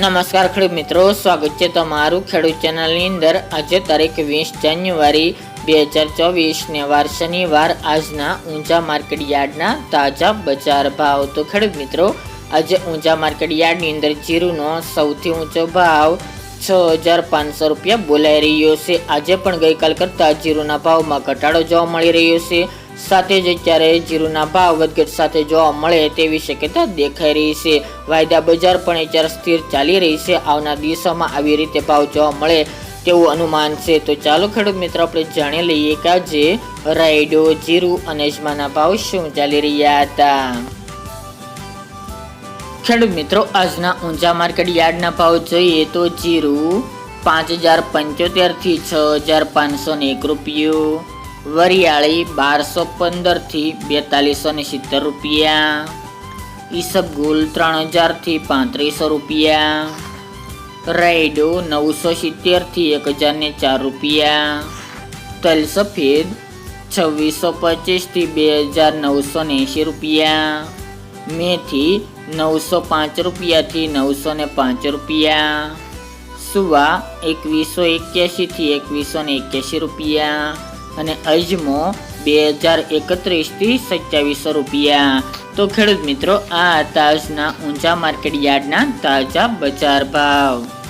નમસ્કાર ખેડૂત મિત્રો, સ્વાગત છે તમારું ખેડૂત ચેનલની અંદર. આજે તારીખ વીસ જાન્યુઆરી બે હજાર ચોવીસને વાર શનિવાર, આજના ઊંચા માર્કેટ યાર્ડના તાજા બજાર ભાવ. તો ખેડૂત મિત્રો, આજે ઊંચા માર્કેટ યાર્ડની અંદર જીરુનો સૌથી ઊંચો ભાવ છ હજાર પાંચસો રૂપિયા બોલાઈ રહ્યો છે. આજે પણ ગઈકાલ કરતાં જીરુના ભાવમાં ઘટાડો જોવા મળી રહ્યો છે. સાથે જ અત્યારે જીરુના ભાવ વધઘટ સાથે જોવા મળે તેવી શક્યતા દેખાઈ રહી છે. વાયદા બજાર પણ અત્યારે સ્થિર ચાલી રહી છે. આવનાર દિવસોમાં આવી રીતે ભાવ જોવા મળે તેવું અનુમાન છે. તો ચાલો ખેડૂત મિત્રો, આપણે જાણી લઈએ કે આજે રાયડો, જીરું અને અજમાના ભાવ શું ચાલી રહ્યા હતા. ખેડૂત મિત્રો, આજના ઊંચા માર્કેટ યાર્ડના ભાવ જોઈએ તો જીરું પાંચ હજાર પંચોતેરથી છ હજાર પાંચસો ને એક રૂપિયો વરિયાળી બારસો પંદરથી બેતાલીસો ને સિત્તેર રૂપિયા. ઈસબગુલ ત્રણ હજારથી પાંત્રીસો રૂપિયા. રાયડો નવસો સિત્તેરથી એક હજાર ને ચાર રૂપિયા. તલ સફેદ છવ્વીસો પચીસથી બે હજાર નવસો ને એંશી રૂપિયા. મેથી નવસો પાંચ રૂપિયાથી નવસો ને પાંચ રૂપિયા. સુવા એકવીસો એક્યાસીથી એકવીસો ને એક્યાસી રૂપિયા. અને અજમો બે હજાર એકત્રીસથી સત્યાવીસો રૂપિયા. તો ખેડૂત મિત્રો, આ હતા આજના ઊંચા માર્કેટ યાર્ડના તાજા બજાર ભાવ.